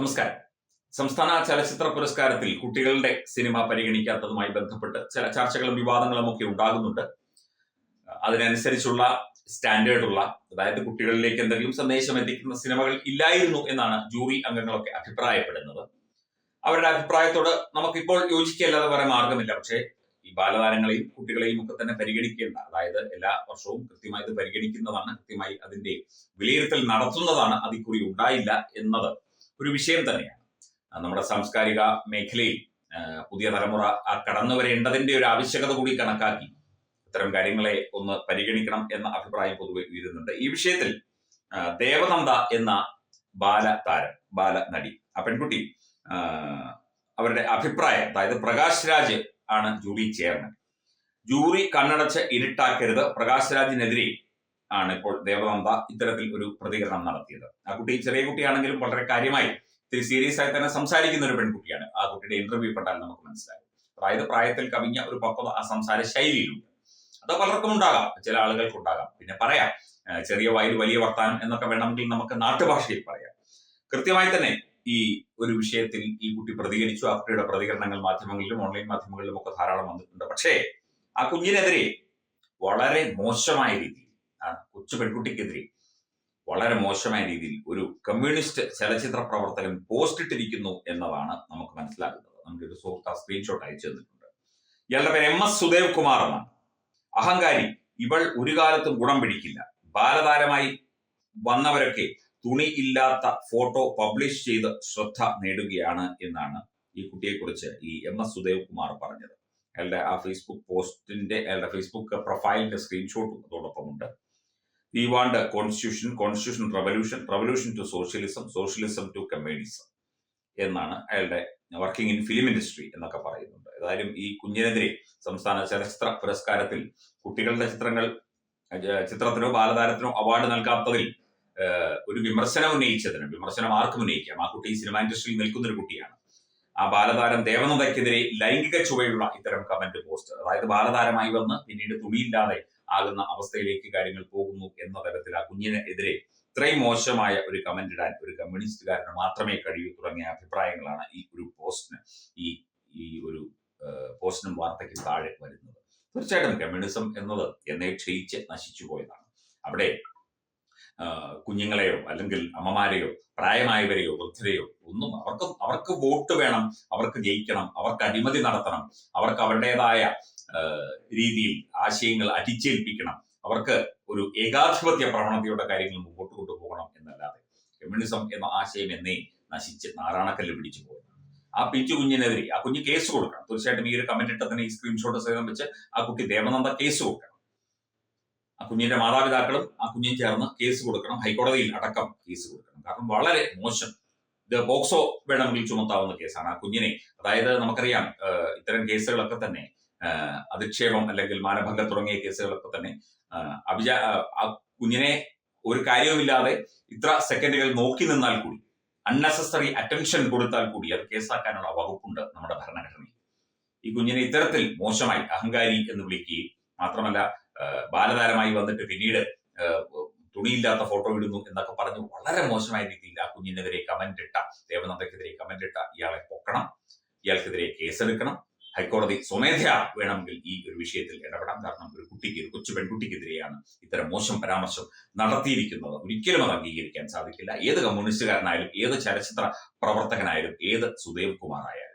നമസ്കാരം. സംസ്ഥാന ചലച്ചിത്ര പുരസ്കാരത്തിൽ കുട്ടികളുടെ സിനിമ പരിഗണിക്കാത്തതുമായി ബന്ധപ്പെട്ട് ചില ചർച്ചകളും വിവാദങ്ങളും ഒക്കെ ഉണ്ടാകുന്നുണ്ട്. അതിനനുസരിച്ചുള്ള സ്റ്റാൻഡേർഡ് ഉള്ള അതായത് കുട്ടികളിലേക്ക് എന്തെങ്കിലും സന്ദേശം എത്തിക്കുന്ന സിനിമകൾ ഇല്ലായിരുന്നു എന്നാണ് ജൂറി അംഗങ്ങളൊക്കെ അഭിപ്രായപ്പെടുന്നത്. അവരുടെ അഭിപ്രായത്തോട് നമുക്കിപ്പോൾ യോജിക്കല്ലാതെ വേറെ മാർഗമില്ല. പക്ഷേ ഈ ബാലതാരങ്ങളെയും കുട്ടികളെയും ഒക്കെ തന്നെ പരിഗണിക്കേണ്ട അതായത് എല്ലാ വർഷവും കൃത്യമായി ഇത് പരിഗണിക്കുന്നതാണ് കൃത്യമായി അതിന്റെ വിലയിരുത്തൽ നടത്തുന്നതാണ് അതിക്കുറി ഉണ്ടായില്ല എന്നത് ഒരു വിഷയം തന്നെയാണ്. നമ്മുടെ സാംസ്കാരിക മേഖലയിൽ പുതിയ തലമുറ കടന്നു വരേണ്ടതിന്റെ ഒരു ആവശ്യകത കൂടി കണക്കാക്കി ഇത്തരം കാര്യങ്ങളെ ഒന്ന് പരിഗണിക്കണം എന്ന അഭിപ്രായം പൊതുവെ ഉയരുന്നുണ്ട്. ഈ വിഷയത്തിൽ ദേവനന്ദ എന്ന ബാല താരം ബാല നടി ആ പെൺകുട്ടി അവരുടെ അഭിപ്രായം അതായത് പ്രകാശ് രാജ് ആണ് ജൂറി ചെയർമാൻ. ജൂറി കണ്ണടച്ച് ഇരുട്ടാക്കരുത് പ്രകാശ് രാജിനെതിരെ ആണ് ഇപ്പോൾ ദേവനന്ദ ഇത്തരത്തിൽ ഒരു പ്രതികരണം നടത്തിയത്. ആ കുട്ടി ചെറിയ കുട്ടിയാണെങ്കിലും വളരെ കാര്യമായി ഇത്തിരി സീരിയസ് ആയി തന്നെ സംസാരിക്കുന്ന ഒരു പെൺകുട്ടിയാണ്. ആ കുട്ടിയുടെ ഇന്റർവ്യൂ കണ്ടാൽ നമുക്ക് മനസ്സിലാകും. അതായത് പ്രായത്തിൽ കവിഞ്ഞ ഒരു പക്വത ആ സംസാര ശൈലിയിലുണ്ട്. അത് പലർക്കും ഉണ്ടാകാം. ചില ആളുകൾക്ക് ഉണ്ടാകാം. പിന്നെ പറയാം ചെറിയ വായിൽ വലിയ വർത്താനം എന്നൊക്കെ വേണമെങ്കിൽ നമുക്ക് നാട്ടുഭാഷയിൽ പറയാം. കൃത്യമായി തന്നെ ഈ ഒരു വിഷയത്തിൽ ഈ കുട്ടി പ്രതികരിച്ചു. ആ കുട്ടിയുടെ പ്രതികരണങ്ങൾ മാധ്യമങ്ങളിലും ഓൺലൈൻ മാധ്യമങ്ങളിലും ഒക്കെ ധാരാളം വന്നിട്ടുണ്ട്. പക്ഷേ ആ കുഞ്ഞിനെതിരെ വളരെ മോശമായ രീതിയിൽ കൊച്ചു പെൺകുട്ടിക്കെതിരെ. വളരെ മോശമായ രീതിയിൽ ഒരു കമ്മ്യൂണിസ്റ്റ് ചലച്ചിത്ര പ്രവർത്തകൻ പോസ്റ്റ് ഇട്ടിരിക്കുന്നു എന്നതാണ് നമുക്ക് മനസ്സിലാക്കുന്നത് നമുക്ക് ഒരു സുഹൃത്ത് ആ സ്ക്രീൻഷോട്ട് അയച്ചു തന്നിട്ടുണ്ട്. ഇയാളുടെ പേര് എം എസ് സുദേവ് കുമാർ എന്നാണ്. അഹങ്കാരി ഇവൾ ഒരു കാലത്തും ഗുണം പിടിക്കില്ല. ബാലതാരമായി വന്നവരൊക്കെ തുണി ഇല്ലാത്ത ഫോട്ടോ പബ്ലിഷ് ചെയ്ത് ശ്രദ്ധ നേടുകയാണ് എന്നാണ് ഈ കുട്ടിയെക്കുറിച്ച് ഈ എം എസ് സുദേവ് കുമാർ പറഞ്ഞത്. അയാളുടെ ആ ഫേസ്ബുക്ക് പോസ്റ്റിന്റെ അയാളുടെ ഫേസ്ബുക്ക് പ്രൊഫൈലിന്റെ സ്ക്രീൻഷോട്ടും അതോടൊപ്പം ഉണ്ട് we want a constitution constitution revolution revolution to socialism socialism to communism എന്നാണ് അയാളുടെ വർക്കിംഗ് ഇൻ ഫിലിം ഇൻഡസ്ട്രി എന്നൊക്കെ പറയുന്നുണ്ട് ഏതായാലും ഈ കുഞ്ഞിനെതിരെ സംസ്ഥാന ചലച്ചിത്ര പുരസ്കാരത്തിൽ കുട്ടികളുടെ ചിത്രങ്ങൾ ചിത്രത്തിനോ ബാലതാരത്തിനോ അവാർഡ് നൽകാത്തതിൽ ഒരു വിമർശനം ഉന്നയിച്ചതിന് വിമർശനം ആർക്കും ഉന്നയിക്കാം. ആ കുട്ടി സിനിമ ഇൻഡസ്ട്രിയിൽ നിൽക്കുന്ന ഒരു കുട്ടിയാണ്. ആ ബാലതാരം ദേവനതയ്ക്കെതിരെ ലൈംഗിക ചുവയുള്ള ഇത്തരം കമന്റ് പോസ്റ്റ് അതായത് ബാലതാരമായി വന്ന് പിന്നീട് തുണിയില്ലാതെ ആകുന്ന അവസ്ഥയിലേക്ക് കാര്യങ്ങൾ പോകുന്നു എന്ന തരത്തിൽ ആ കുഞ്ഞിനെതിരെ ഇത്രയും മോശമായ ഒരു കമന്റ് ഇടാൻ ഒരു കമ്മ്യൂണിസ്റ്റുകാരന് മാത്രമേ കഴിയൂ തുടങ്ങിയ അഭിപ്രായങ്ങളാണ് ഈ ഒരു പോസ്റ്റിന് ഈ ഈ ഒരു പോസ്റ്റിനും വാർത്തയ്ക്കും താഴെ വരുന്നത്. തീർച്ചയായിട്ടും കമ്മ്യൂണിസം എന്നത് എന്നെ ക്ഷയിച്ച് നശിച്ചു പോയതാണ്. അവിടെ കുഞ്ഞുങ്ങളെയോ അല്ലെങ്കിൽ അമ്മമാരെയോ പ്രായമായവരെയോ വൃദ്ധരെയോ ഒന്നും അവർക്ക് അവർക്ക് വോട്ട് വേണം അവർക്ക് ജയിക്കണം അവർക്ക് അഴിമതി നടത്തണം അവർക്ക് അവരുടേതായ രീതിയിൽ ആശയങ്ങൾ അടിച്ചേൽപ്പിക്കണം. അവർക്ക് ഒരു ഏകാധിപത്യ പ്രവണതയുടെ കാര്യങ്ങൾ മുമ്പോട്ട് കൊണ്ടുപോകണം എന്നല്ലാതെ കമ്മ്യൂണിസം എന്ന ആശയം എന്നേ നശിച്ച് നാരായണക്കല്ല് പിടിച്ചു പോയത്. ആ പിച്ചു കുഞ്ഞിനെതിരെ ആ കുഞ്ഞ് കേസ് കൊടുക്കണം. തീർച്ചയായിട്ടും ഈ ഒരു കമന്റ് ഇട്ടതിന് ഈ സ്ക്രീൻഷോട്ട് സഹിതം വെച്ച് ആ കുട്ടി ദേവനന്ദ കേസ് കൊടുക്കണം. ആ കുഞ്ഞിന്റെ മാതാപിതാക്കളും ആ കുഞ്ഞും ചേർന്ന് കേസ് കൊടുക്കണം. ഹൈക്കോടതിയിൽ അടക്കം കേസ് കൊടുക്കണം. കാരണം വളരെ മോശം. ഇത് പോക്സോ വേണമെങ്കിൽ ചുമത്താവുന്ന കേസാണ് ആ കുഞ്ഞിനെ അതായത് നമുക്കറിയാം ഇത്തരം കേസുകളൊക്കെ തന്നെ അധിക്ഷേപം അല്ലെങ്കിൽ മാനഭംഗം തുടങ്ങിയ കേസുകളൊക്കെ തന്നെ അഭിജാ കുഞ്ഞിനെ ഒരു കാര്യവുമില്ലാതെ ഇത്ര സെക്കൻഡുകൾ നോക്കി നിന്നാൽ കൂടി അൺനെസസറി അറ്റൻഷൻ കൊടുത്താൽ കൂടി അത് കേസാക്കാനുള്ള വകുപ്പുണ്ട് നമ്മുടെ ഭരണഘടനയിൽ. ഈ കുഞ്ഞിനെ ഇത്തരത്തിൽ മോശമായി അഹങ്കാരി എന്ന് വിളിക്കുകയും മാത്രമല്ല ബാലതാരമായി വന്നിട്ട് പിന്നീട് തുണിയില്ലാത്ത ഫോട്ടോ ഇടുന്നു എന്നൊക്കെ പറഞ്ഞ് വളരെ മോശമായ രീതിയിൽ ആ കുഞ്ഞിനെതിരെ കമന്റ് ഇട്ട ദേവനന്ദക്കെതിരെ കമന്റ് ഇട്ട ഇയാളെ പൊക്കണം ഇയാൾക്കെതിരെ കേസെടുക്കണം ഹൈക്കോടതി സ്വമേധയാ വേണമെങ്കിൽ ഈ ഒരു വിഷയത്തിൽ ഇടപെടാം കാരണം ഒരു കുട്ടിക്ക് ഒരു കൊച്ചു പെൺകുട്ടിക്കെതിരെയാണ് ഇത്തരം മോശം പരാമർശം നടത്തിയിരിക്കുന്നത്. ഒരിക്കലും അത് അംഗീകരിക്കാൻ സാധിക്കില്ല. ഏത് കമ്മ്യൂണിസ്റ്റുകാരനായാലും ഏത് ചലച്ചിത്ര പ്രവർത്തകനായാലും ഏത് സുദേവ് കുമാർ ആയാലും